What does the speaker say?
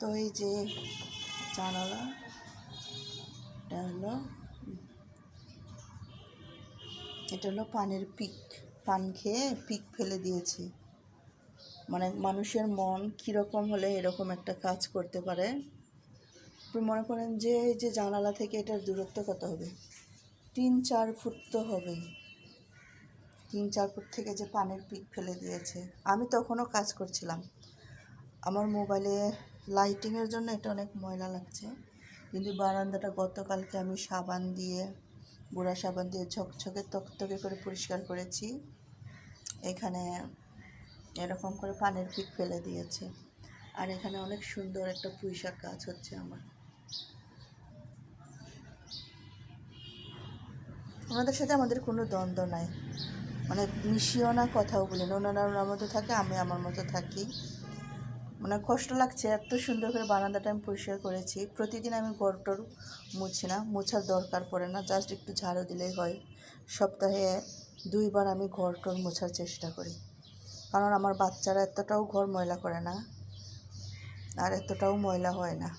তো এই যে জানালা, এটা হলো এটা হলো পানের পিক, পান খেয়ে পিক ফেলে দিয়েছি। মানে মানুষের মন কীরকম হলে এরকম একটা কাজ করতে পারে? আপনি মনে করেন যে এই যে জানালা থেকে এটার দূরত্ব কত হবে? তিন চার ফুট তো হবেই। তিন চার ফুট থেকে যে পানের পিক ফেলে দিয়েছে। আমি তখনও কাজ করছিলাম। আমার মোবাইলে লাইটিংয়ের জন্য এটা অনেক ময়লা লাগছে। কিন্তু বারান্দাটা গতকালকে আমি সাবান দিয়ে, গুঁড়া সাবান দিয়ে ঝকঝকে তকতকে করে পরিষ্কার করেছি। এখানে এরকম করে পানের পিক ফেলে দিয়েছে। আর এখানে অনেক সুন্দর একটা পুঁইশাক গাছ হচ্ছে আমার। ওনাদের সাথে আমাদের কোনো দ্বন্দ্ব নাই। মানে মিশিও না কথাও বলি না। ওনারা ওনার মতো থাকে, আমি আমার মতো থাকি। মানে কষ্ট লাগছে, এত সুন্দর করে বারান্দাটা আমি পরিষ্কার করেছি। প্রতিদিন আমি টর মুছি না, মোছার দরকার পড়ে না জাস্ট একটু ঝাড়ু দিলেই হয়। সপ্তাহে দুইবার আমি টর মোছার চেষ্টা করি। কারণ আমার বাচ্চারা এতটাও ঘর ময়লা করে না, আর এতটাও ময়লা হয় না।